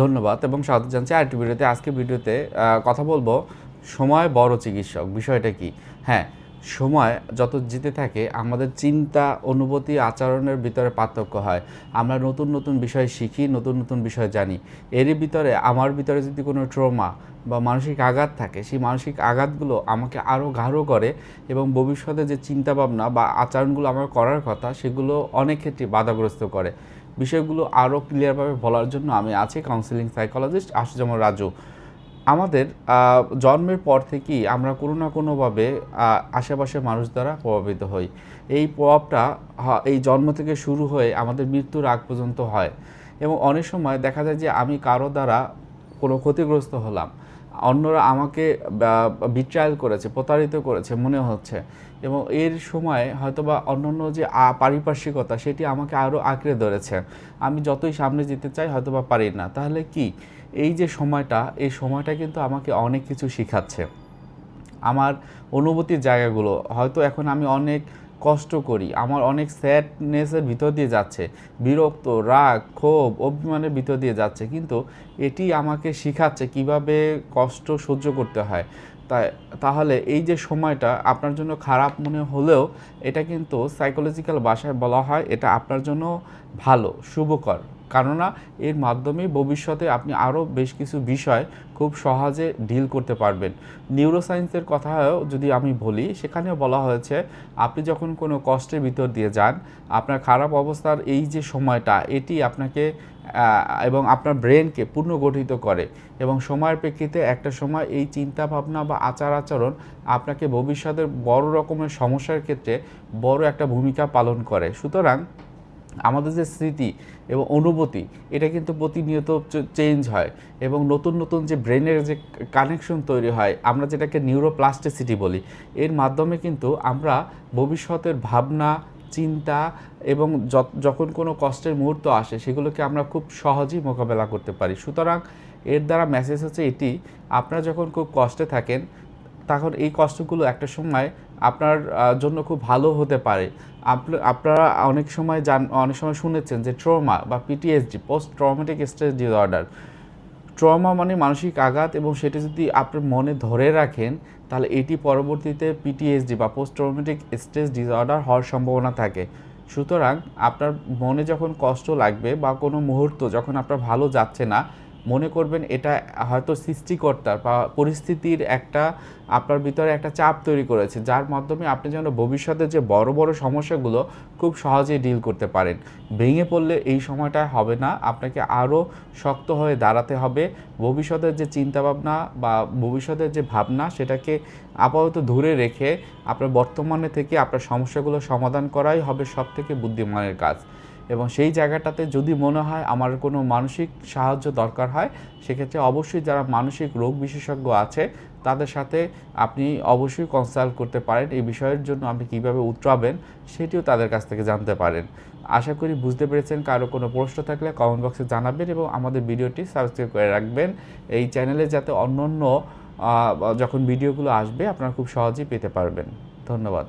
ধন্যবাদ এবং স্বাগত জানছি আরেকটি ভিডিওতে। আজকে ভিডিওতে কথা বলব সময় বড় চিকিৎসক, বিষয়টা কি? হ্যাঁ সময় যত জিতে থাকে, আমাদের চিন্তা, অনুভূতি, আচরণের ভিতরে পার্থক্য হয়। আমরা নতুন নতুন বিষয় শিখি, নতুন নতুন বিষয় জানি। এরই ভিতরে আমার ভিতরে যদি কোনো ট্রমা বা মানসিক আঘাত থাকে, সেই মানসিক আঘাতগুলো আমাকে আরও গাঢ় করে এবং ভবিষ্যতে যে চিন্তাভাবনা বা আচরণগুলো আমার করার কথা, সেগুলো অনেক ক্ষেত্রে বাধাগ্রস্ত করে। বিষয়গুলো আরও ক্লিয়ারভাবে বলার জন্য আমি আছি কাউন্সিলিং সাইকোলজিস্ট আশুজামা রাজু। আমাদের জন্মের পর থেকেই আমরা কোনো না কোনোভাবে আশেপাশের মানুষ দ্বারা প্রভাবিত হই। এই প্রভাবটা এই জন্ম থেকে শুরু হয়ে আমাদের মৃত্যুর আগ পর্যন্ত হয়। এবং অনেক সময় দেখা যায় যে আমি কারও দ্বারা কোনো ক্ষতিগ্রস্ত হলাম। অন্যরা আমাকে বিট্রায়াল করেছে, প্রতারিত করেছে, মনে হচ্ছে। এবং এর সময় হয়তোবা অন্যান্য যে পারিপার্শ্বিকতা, সেটি আমাকে আরও আঁকড়ে ধরেছে। আমি যতই সামনে যেতে চাই, হয়তোবা পারি না। তাহলে কি? এই যে, সময়টা, এই সময়টা কিন্তু আমাকে অনেক কিছু শেখাচ্ছে। আমার অনুভূতির জায়গাগুলো, হয়তো এখন আমি অনেক কষ্ট করি। আমার অনেক স্যাডনেসের ভিতর দিয়ে যাচ্ছে। বিরক্ত, রাগ, ক্ষোভ, অভিমানের ভিতর দিয়ে যাচ্ছে। কিন্তু এটি আমাকে শেখাচ্ছে কীভাবে কষ্ট সহ্য করতে হয়। তাই, তাহলে এই যে সময়টা আপনার জন্য খারাপ মনে হলেও এটা কিন্তু সাইকোলজিক্যাল ভাষায় বলা হয়, এটা আপনার জন্য ভালো, শুভকর। কেননা এর মাধ্যমে ভবিষ্যতে আপনি আরও বেশ কিছু বিষয় খুব সহজে ডিল করতে পারবেন। নিউরোসায়েন্সের কথাও যদি আমি বলি, সেখানেও বলা হয়েছে, আপনি যখন কোনো কষ্টের ভিতর দিয়ে যান, আপনার খারাপ অবস্থার এই যে সময়টা, এটি আপনাকে এবং আপনার ব্রেনকে পুনর্গঠিত করে এবং সময়ের প্রেক্ষিতে একটা সময় এই চিন্তা ভাবনা বা আচার আচরণ আপনাকে ভবিষ্যতের বড় রকমের সমস্যার ক্ষেত্রে বড় একটা ভূমিকা পালন করে। সুতরাং আমাদের যে স্মৃতি এবং অনুভূতি, এটা কিন্তু প্রতিনিয়ত চেঞ্জ হয় এবং নতুন নতুন যে ব্রেনের যে কানেকশন তৈরি হয়, আমরা যেটাকে নিউরোপ্লাস্টিসিটি বলি, এর মাধ্যমে কিন্তু আমরা ভবিষ্যতের ভাবনা, চিন্তা এবং যখন কোনো কষ্টের মুহূর্ত আসে, সেগুলোকে আমরা খুব সহজেই মোকাবেলা করতে পারি। সুতরাং এর দ্বারা মেসেজ হচ্ছে এটি, আপনারা যখন খুব কষ্টে থাকেন, তখন এই কষ্টগুলো একটা সময় আপনার জন্য খুব ভালো হতে পারে। আপনা- আপনারা অনেক সময় জান, অনেক সময় শুনেছেন যে ট্রমা বা PTSD post traumatic stress disorder trauma মানে মানসিক আঘাত এবং সেটা যদি আপনার মনে ধরে রাখেন, তাহলে এটি পরবর্তীতে পিটিএসডি বা পোস্ট ট্রমেটিক স্ট্রেস ডিসঅর্ডার হওয়ার সম্ভাবনা থাকে। সুতরাং আপনার মনে যখন কষ্ট লাগবে বা কোনো মুহূর্ত যখন আপনার ভালো যাচ্ছে না মনে করবেন এটা হয়তো সৃষ্টিকর্তার বা পরিস্থিতির একটা, আপনার ভিতরে একটা চাপ তৈরি করেছে, যার মাধ্যমে আপনি যেন ভবিষ্যতে যে বড় বড় সমস্যাগুলো খুব সহজেই ডিল করতে পারেন। ভেঙে পড়লে এই সময়টা হবে না, আপনাকে আরও শক্ত হয়ে দাঁড়াতে হবে। ভবিষ্যতের যে চিন্তাভাবনা বা ভবিষ্যতের যে ভাবনা, সেটাকে আপাতত ধরে রেখে আপনার বর্তমানে থেকে আপনার সমস্যাগুলো সমাধান করাই হবে সব থেকে বুদ্ধিমানের কাজ। এবং সেই জায়গাটাতে যদি মনে হয় আমার কোনো মানসিক সাহায্য দরকার হয়, সেক্ষেত্রে অবশ্যই যারা মানসিক রোগ বিশেষজ্ঞ আছে, তাদের সাথে আপনি অবশ্যই কনসাল্ট করতে পারেন। এই বিষয়ের জন্য আপনি কীভাবে উতরাবেন, সেটিও তাদের কাছ থেকে জানতে পারেন। আশা করি বুঝতে পেরেছেন কারও কোনো প্রশ্ন থাকলে কমেন্ট বক্সে জানাবেন এবং আমাদের ভিডিওটি সাবস্ক্রাইব করে রাখবেন। এই চ্যানেলে যাতে অন্য অন্য যখন ভিডিওগুলো আসবে, আপনারা খুব সহজেই পেতে পারবেন। ধন্যবাদ।